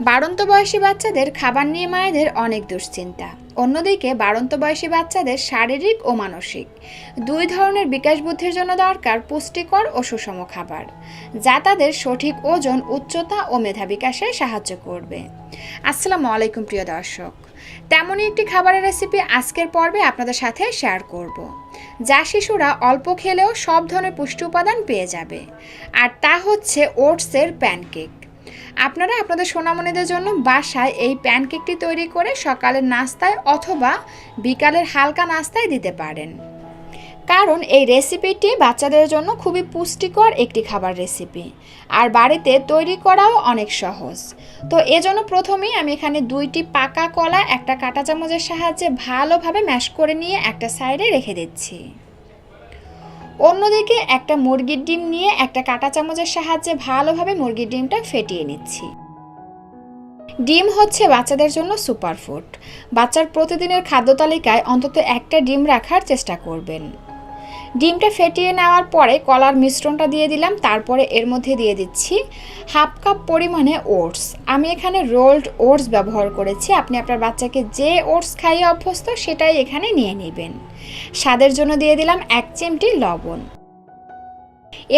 বাড়ন্ত বয়সী বাচ্চাদের খাবার নিয়ে মায়েদের অনেক দুশ্চিন্তা। অন্যদিকে বাড়ন্ত বয়সী বাচ্চাদের শারীরিক ও মানসিক। দুই ধরনের বিকাশ বুদ্ধির জন্য দরকার পুষ্টিকর ও সুষম খাবার, যা তাদের সঠিক ওজন, উচ্চতা ও মেধা বিকাশে সাহায্য করবে। আসসালামু আলাইকুম, প্রিয় দর্শক। তেমনই একটি খাবারের রেসিপি আজকের পর্বে আপনাদের সাথে শেয়ার করব। যা শিশুরা অল্প খেলেও সব ধরনের পুষ্টি উপাদান পেয়ে যাবে। আর তা হচ্ছে ওটসের প্যানকেক আপনারা আপনাদের সোনামণিদের জন্য বাসায় এই প্যানকেকটি তৈরি করে সকালের নাস্তায় অথবা বিকালের হালকা নাস্তায় দিতে পারেন। কারণ এই রেসিপিটি বাচ্চাদের জন্য খুবই পুষ্টিকর একটি খাবার রেসিপি। আর বাড়িতে তৈরি করাও অনেক সহজ। তো এজন্য প্রথমেই আমি এখানে দুইটি পাকা কলা, একটা কাঁটা চামচের সাহায্যে ভালোভাবে ম্যাশ করে নিয়ে একটা সাইডে রেখে দিচ্ছি। অন্যদিকে একটা মুরগির ডিম নিয়ে একটা কাঁটা চামচের সাহায্যে ভালোভাবে মুরগির ডিমটা ফেটিয়ে নিচ্ছি। ডিম হচ্ছে বাচ্চাদের জন্য সুপারফুড। বাচ্চার প্রতিদিনের খাদ্য তালিকায় অন্তত একটা ডিম রাখার চেষ্টা করবেন। ডিমটা ফেটিয়ে নেওয়ার পরে কলার মিশ্রণটা দিয়ে দিলাম, তারপরে এর মধ্যে দিয়ে দিচ্ছি হাফ কাপ পরিমাণে ওটস। আমি এখানে রোল্ড ওটস ব্যবহার করেছি, আপনি আপনার বাচ্চাকে যে ওটস খাইয়ে অভ্যস্ত সেটাই এখানে নিয়ে নেবেন। স্বাদের জন্য দিয়ে দিলাম এক চিমটি লবণ।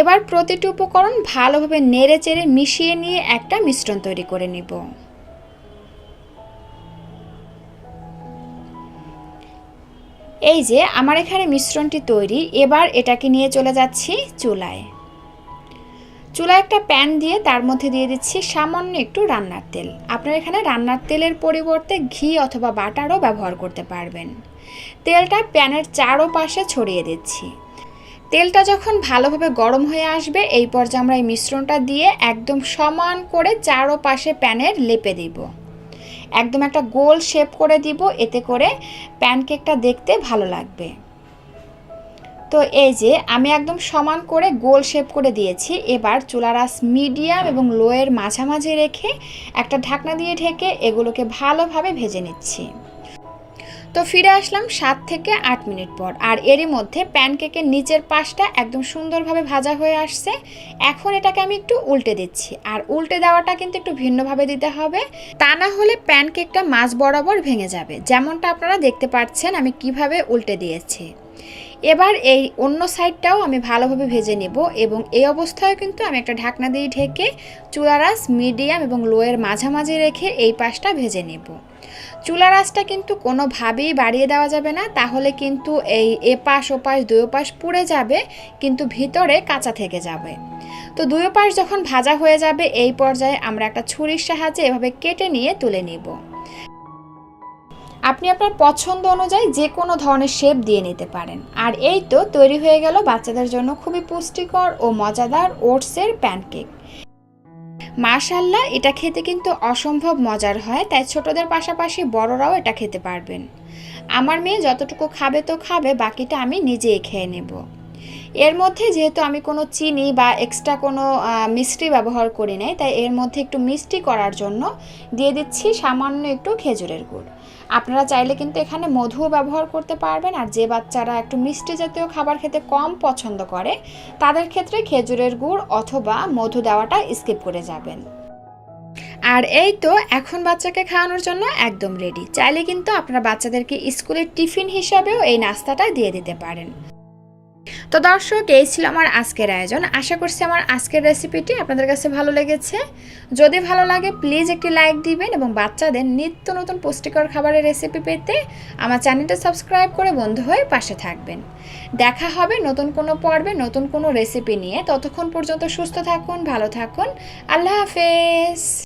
এবার প্রতিটি উপকরণ ভালোভাবে নেড়ে চেড়ে মিশিয়ে নিয়ে একটা মিশ্রণ তৈরি করে নিব। এই যে, আমার এখানে মিশ্রণটি তৈরি, এবার এটাকে নিয়ে চলে যাচ্ছি চুলায়। চুলায় একটা প্যান দিয়ে তার মধ্যে দিয়ে দিচ্ছি সামান্য একটু রান্নার তেল। আপনারা এখানে রান্নার তেলের পরিবর্তে ঘি অথবা বাটারও ব্যবহার করতে পারবেন। তেলটা প্যানের চারো পাশে ছড়িয়ে দিচ্ছি। তেলটা যখন ভালোভাবে গরম হয়ে আসবে, এই পর্যায়ে আমরা এই মিশ্রণটা দিয়ে একদম সমান করে চারো পাশে প্যানের লেপে দিব। একদম একটা গোল শেপ করে দিব, এতে করে প্যানকেকটা দেখতে ভালো লাগবে। তো এই যে, আমি একদম সমান করে গোল শেপ করে দিয়েছি। এবার চুলারাস মিডিয়াম এবং লোয়ের মাঝামাঝি রেখে একটা ঢাকনা দিয়ে ঢেকে এগুলোকে ভালোভাবে ভেজে নিচ্ছি। তো ফিরে আসলাম সাত থেকে আট মিনিট পর। আর এরই মধ্যে প্যানকেকের নিচের পাশটা একদম সুন্দরভাবে ভাজা হয়ে আসছে। এখন এটাকে আমি একটু উল্টে দিচ্ছি। আর উল্টে দেওয়াটা কিন্তু একটু ভিন্নভাবে দিতে হবে। তা না হলে প্যানকেকটা মাছ বরাবর ভেঙে যাবে। যেমনটা আপনারা দেখতে পাচ্ছেন, আমি কীভাবে উল্টে দিয়েছি। এবার এই অন্য সাইডটাও আমি ভালোভাবে ভেজে নেব এবং এই অবস্থায় কিন্তু আমি একটা ঢাকনা দিয়ে ঢেকে চুলারাস মিডিয়াম এবং লোয়ের মাঝামাঝি রেখে এই পাশটা ভেজে নেব। চুলা রাসটা কিন্তু কোনোভাবেই বাড়িয়ে দেওয়া যাবে না, তাহলে কিন্তু এই এপাশ ওপাশ, দুই পাশ পুড়ে যাবে, কিন্তু ভিতরে কাঁচা থেকে যাবে। তো দুই পাশ যখন ভাজা হয়ে যাবে, এই পর্যায়ে আমরা একটা ছুরির সাহায্যে এভাবে কেটে নিয়ে তুলে নিব। আপনি আপনার পছন্দ অনুযায়ী যে কোনো ধরনের শেপ দিয়ে নিতে পারেন। আর এই তো তৈরি হয়ে গেল বাচ্চাদের জন্য খুবই পুষ্টিকর ও মজাদার ওটসের প্যানকেক। মাশাল্লাহ এটা খেতে কিন্তু অসম্ভব মজার হয়, তাই ছোটদের পাশাপাশি বড়রাও এটা খেতে পারবেন। আমার মেয়ে যতটুকু খাবে তো খাবে, বাকিটা আমি নিজেই খেয়ে নেব। এর মধ্যে যেহেতু আমি কোনো চিনি বা এক্সট্রা কোনো মিষ্টি ব্যবহার করি নাই, তাই এর মধ্যে একটু মিষ্টি করার জন্য দিয়ে দিচ্ছি সামান্য একটু খেজুরের গুড়। আপনারা চাইলে কিন্তু এখানে মধুও ব্যবহার করতে পারবেন, আর যে বাচ্চারা একটু মিষ্টি জাতীয় খাবার খেতে কম পছন্দ করে, তাদের ক্ষেত্রে খেজুরের গুড় অথবা মধু দেওয়াটা স্কিপ করে যাবেন। আর এই তো, এখন বাচ্চাকে খাওয়ানোর জন্য একদম রেডি চাইলে কিন্তু আপনারা বাচ্চাদেরকে স্কুলের টিফিন হিসাবেও এই নাস্তাটা দিয়ে দিতে পারেন। তো দর্শক, এই ছিল আমার আজকের আয়োজন। আশা করছি আমার আজকের রেসিপিটি আপনাদের কাছে ভালো লেগেছে। যদি ভালো লাগে প্লিজ একটি লাইক দিবেন এবং বাচ্চাদের নিত্য নতুন পুষ্টিকর খাবারের রেসিপি পেতে আমার চ্যানেলটা সাবস্ক্রাইব করে বন্ধু হয়ে পাশে থাকবেন। দেখা হবে নতুন কোনো পর্বে, নতুন কোনো রেসিপি নিয়ে। ততক্ষণ পর্যন্ত সুস্থ থাকুন, ভালো থাকুন। আল্লাহ হাফেজ।